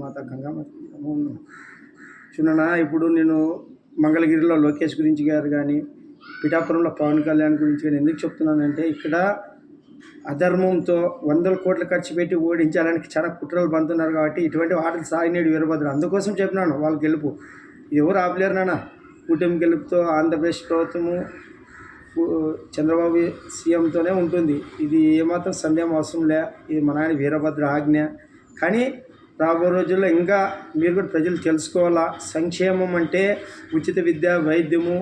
మాత గంగమ్మ చూడనా ఇప్పుడు నేను మంగళగిరిలో లోకేష్ గురించి గారు కానీ పిఠాపురంలో పవన్ కళ్యాణ్ గురించి కానీ ఎందుకు చెప్తున్నానంటే ఇక్కడ అధర్మంతో వందల కోట్లు ఖర్చు పెట్టి ఓడించాలని చాలా కుట్రలు పంతున్నారు కాబట్టి ఇటువంటి ఆటలు సాగినేడు వీరభద్ర అందుకోసం చెప్పినాను వాళ్ళ గెలుపు. ఎవరు ఆపలేరు నాన్న. కూటమి గెలుపుతో ఆంధ్రప్రదేశ్ ప్రభుత్వము చంద్రబాబు సీఎంతోనే ఉంటుంది. ఇది ఏమాత్రం సందేహం అవసరం లే. ఇది మన ఆయన వీరభద్ర ఆజ్ఞ. కానీ రాబో రోజుల్లో ఇంకా మీరు కూడా ప్రజలు తెలుసుకోవాలా? సంక్షేమం అంటే ఉచిత విద్య వైద్యము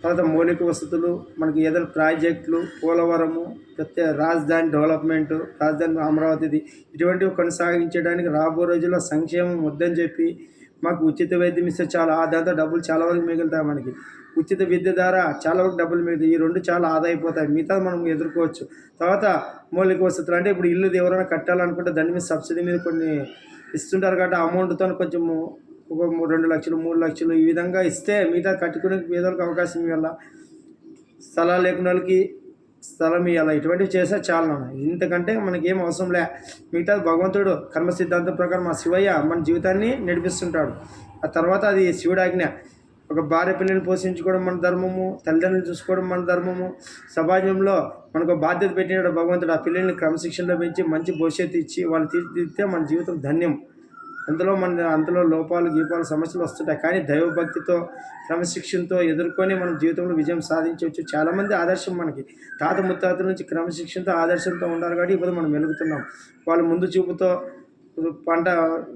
తర్వాత మౌలిక వసతులు మనకి ఏదైనా ప్రాజెక్టులు పోలవరము ప్రత్యేక రాజధాని డెవలప్మెంట్ రాజధాని అమరావతిది ఇటువంటివి కొనసాగించడానికి రాబో రోజుల్లో సంక్షేమం వద్దని చెప్పి మాకు ఉచిత వైద్యం ఇస్తే చాలా ఆ దాంతో డబ్బులు చాలా వరకు మిగులుతాయి మనకి. ఉచిత విద్య ద్వారా చాలా వరకు డబ్బులు మిగులుతాయి. ఈ రెండు చాలా ఆదా అయిపోతాయి. మిగతా మనం ఎదుర్కోవచ్చు. తర్వాత మౌలిక వసతులు అంటే ఇప్పుడు ఇల్లు ఎవరైనా కట్టాలనుకుంటే దాని మీద సబ్సిడీ మీద కొన్ని ఇస్తుంటారు కాబట్టి అమౌంట్తో కొంచెము ఒక రెండు లక్షలు మూడు లక్షలు ఈ విధంగా ఇస్తే మిగతా కట్టుకునే పేదలకు అవకాశం ఇవ్వాల? స్థలాలు లేకున్న వాళ్ళకి స్థలం ఇవ్వాలి ఇటువంటివి చేస్తే చాలు నాన్న. ఇంతకంటే మనకి ఏం అవసరం లే. మిగతా భగవంతుడు కర్మ సిద్ధాంతం ప్రకారం మా శివయ్య మన జీవితాన్ని నడిపిస్తుంటాడు. ఆ తర్వాత అది శివుడు ఆజ్ఞ. ఒక భార్య పిల్లల్ని పోషించుకోవడం మన ధర్మము తల్లిదండ్రులు చూసుకోవడం మన ధర్మము. సమాజంలో మనకు బాధ్యత పెట్టినాడు భగవంతుడు. ఆ పిల్లల్ని క్రమశిక్షణలో పెంచి మంచి భవిష్యత్తు ఇచ్చి వాళ్ళు తీర్చిదిద్దితే మన జీవితం ధన్యం. అందులో మన అంతలో లోపాలు గీపాలు సమస్యలు వస్తుంటాయి. కానీ దైవభక్తితో క్రమశిక్షణతో ఎదుర్కొని మనం జీవితంలో విజయం సాధించవచ్చు. చాలామంది ఆదర్శం మనకి. తాత ముత్తాతల నుంచి క్రమశిక్షణతో ఆదర్శంతో ఉండాలి కాబట్టి ఇప్పుడు మనం వెలుగుతున్నాం. వాళ్ళు ముందు చూపుతో పంట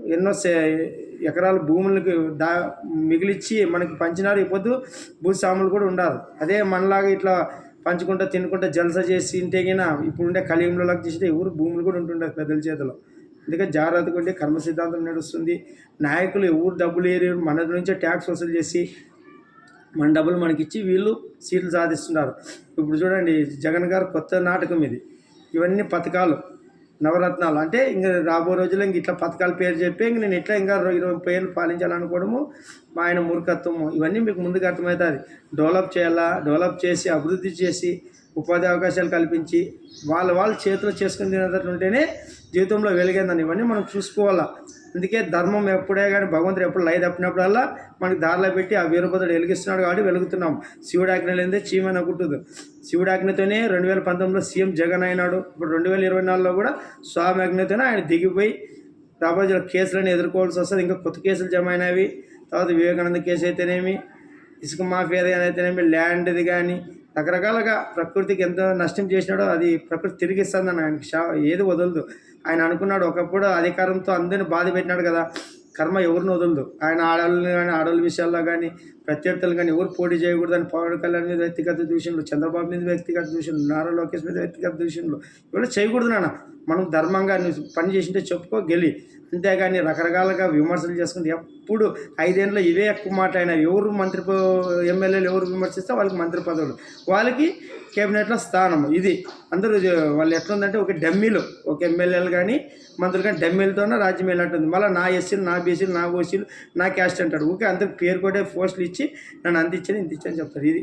ఎన్నో సే- ఎకరాల భూములకు దా మిగిలిచ్చి మనకి పంచినారు ఇప్పుడు భూస్వాములు కూడా ఉండాలి. అదే మనలాగా ఇట్లా పంచుకుంటా తినుకుంటా జలస చేసి ఇంటేగినా ఇప్పుడు ఉండే కలియంలోకి చేస్తే ఎవరు భూములు కూడా ఉంటుండే పెద్దల చేతిలో. అందుకే జాగ్రత్తగా ఉండి కర్మ సిద్ధాంతం నడుస్తుంది. నాయకులు ఎవరు డబ్బులు ఏరి మన నుంచే ట్యాక్స్ వసూలు చేసి మన డబ్బులు మనకి ఇచ్చి వీళ్ళు సీట్లు సాధిస్తున్నారు. ఇప్పుడు చూడండి జగన్ గారు కొత్త నాటకం ఇది. ఇవన్నీ పథకాలు నవరత్నాలు. అంటే ఇంకా రాబో రోజుల్లో ఇంక ఇట్లా పథకాల పేరు చెప్పి ఇంక నేను ఇట్లా ఇంకా ఇరవై పేర్లు పాలించాలనుకోవడము మా ఆయన మూర్ఖత్వము. ఇవన్నీ మీకు ముందుకు అర్థమవుతుంది. డెవలప్ చేయాలా? డెవలప్ చేసి అభివృద్ధి చేసి ఉపాధి అవకాశాలు కల్పించి వాళ్ళ వాళ్ళ చేతిలో చేసుకుని తినేటట్లుంటేనే జీవితంలో వెలిగిందని ఇవన్నీ మనం చూసుకోవాలా. అందుకే ధర్మం ఎప్పుడే కానీ భగవంతుడు ఎప్పుడు లై తప్పినప్పుడల్లా మనకి దారిలో పెట్టి ఆ వీరభద్రుడు వెలిగిస్తున్నాడు కాబట్టి వెలుగుతున్నాం. శివుడు ఆజ్ఞ లేదే చీమైన కుట్టదు శివుడు ఆజ్ఞతోనే రెండు వేల పంతొమ్మిదిలో సీఎం జగన్ అయినాడు. ఇప్పుడు రెండు వేల ఇరవై నాలుగులో కూడా స్వామి ఆజ్ఞతోనే ఆయన దిగిపోయి రాబోయే కేసులను ఎదుర్కోవాల్సి వస్తుంది. ఇంకా కొత్త కేసులు జమ అయినవి. తర్వాత వివేకానంద కేసు అయితేనేమి ఇసుక మాఫియా అయితేనేమి ల్యాండ్ది కానీ రకరకాలుగా ప్రకృతికి ఎంతో నష్టం చేసినాడో అది ప్రకృతి తిరిగి ఇస్తుందని ఆయనకి షా ఏది వదలదు. ఆయన అనుకున్నాడు ఒకప్పుడు అధికారంతో అందరిని బాధ పెట్టినాడు కదా కర్మ ఎవరిని వదలదు. ఆయన ఆడవాళ్ళని కానీ ఆడవాళ్ళ విషయాల్లో కానీ ప్రత్యర్థులు కానీ ఎవరు పోటీ చేయకూడదని పవన్ కళ్యాణ్ మీద వ్యక్తిగత దూషణలు చంద్రబాబు మీద వ్యక్తిగత దూషణలు నారా లోకేష్ మీద వ్యక్తిగత దూషణలు ఇవన్నీ చేయకూడదు నాన్న. మనం ధర్మంగా పని చేసింటే చెప్పుకో గెలి. అంతేగాని రకరకాలుగా విమర్శలు చేసుకుంటే ఇప్పుడు ఐదేళ్ళలో ఇవే ఎక్కువ మాట అయినా ఎవరు మంత్రి ఎమ్మెల్యేలు ఎవరు విమర్శిస్తే వాళ్ళకి మంత్రి పదవులు. వాళ్ళకి కేబినెట్లో స్థానం ఇది. అందరూ వాళ్ళు ఎట్లుందంటే ఒక డమ్మీలు. ఒక ఎమ్మెల్యేలు కానీ మంత్రులు కానీ డమ్మీలతోనే రాజ్యం వెళ్ళట్టుంది మళ్ళీ నా ఎస్సీలు నా బీసీలు నా ఓసీలు నా క్యాస్ట్ అంటాడు ఓకే అందరికి పేరు కూడా పోస్టులు ఇచ్చి నన్ను అంత ఇంత ఇచ్చాను చెప్తారు. ఇది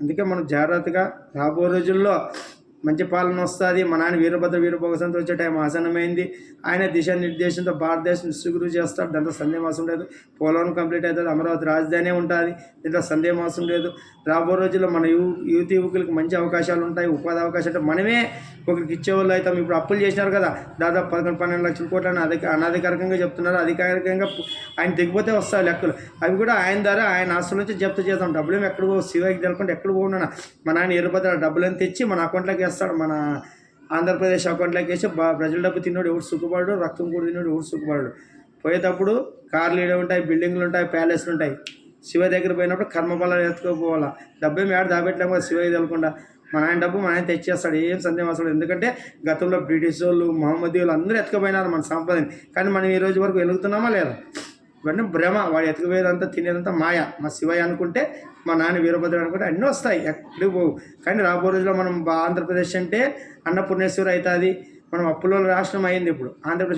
అందుకే మనం జాగ్రత్తగా రాబో రోజుల్లో మంచి పాలన వస్తుంది. మా నాన్న వీరభద్ర వీరభోగసంతో వచ్చే టైం ఆసనమైంది ఆయన దిశానిర్దేశంతో భారతదేశం విసుగురు చేస్తాడు. దాంట్లో సందేహమాసం అవసరం లేదు. పోలవరం కంప్లీట్ అవుతుంది. అమరావతి రాజధాని ఉంటుంది. దీంట్లో సందేహం అవసరం లేదు. రాబో రోజుల్లో మన యూ యువతి యువకులకు మంచి అవకాశాలు ఉంటాయి. ఉపాధి అవకాశాలు మనమే ఒకరికి ఇచ్చేవాళ్ళు అవుతాం. ఇప్పుడు అప్పులు చేసినారు కదా. దాదాపు పదకొండు పన్నెండు లక్షల కోట్లని అధిక అనధికారికంగా చెప్తున్నారు. అధికారికంగా ఆయన దిగిపోతే వస్తాయి లెక్కలు. అవి కూడా ఆయన ద్వారా ఆయన ఆస్తుల నుంచి జప్తు చేద్దాం డబ్బులు ఏమి ఎక్కడ పోవు శివకి తెలకుండా ఎక్కడ పోవున్నా మా నాన్న ఎరుపతి డబ్బులను తెచ్చి మన అకౌంట్లోకి చేస్తాడు. మన ఆంధ్రప్రదేశ్ అకౌంట్లోకి వేసి బా ప్రజల డబ్బు తిన్నాడు ఎవడు సుఖపడు రక్తం కూడా తిన్నాడు ఎవడు సుఖపడు పోయేటప్పుడు కార్లు ఈడ ఉంటాయి బిల్డింగ్లు ఉంటాయి ప్యాలెస్లు ఉంటాయి. శివ దగ్గర పోయినప్పుడు కర్మఫలాలు ఎత్తుకోపోవాలా? డబ్బు ఏమి దాబెట్టలేము కదా శివకి తెలకుండా. మన ఆయన డబ్బు మన ఆయన తెచ్చేస్తాడు ఏం సందేహం అసలు? ఎందుకంటే గతంలో బ్రిటిష్ వాళ్ళు మహమ్మదీయులు అందరూ ఎత్తుకుపోయినారు మన సంపదని కానీ మనం ఈ రోజు వరకు వెలుగుతున్నామా లేదా? ఇవన్నీ భ్రమ వాడు ఎత్తుకుపోయేదంతా తినేదంతా మాయ. మా శివయ్య అనుకుంటే మా నాన్న వీరభద్రుడు అనుకుంటే అన్నీ వస్తాయి ఎక్కడికి పోవు. కానీ రాబో రోజుల్లో మనం బా- ఆంధ్రప్రదేశ్ అంటే అన్నపూర్ణేశ్వరి అవుతుంది. మనం అప్పులో రాష్ట్రం అయింది ఇప్పుడు. ఆంధ్రప్రదేశ్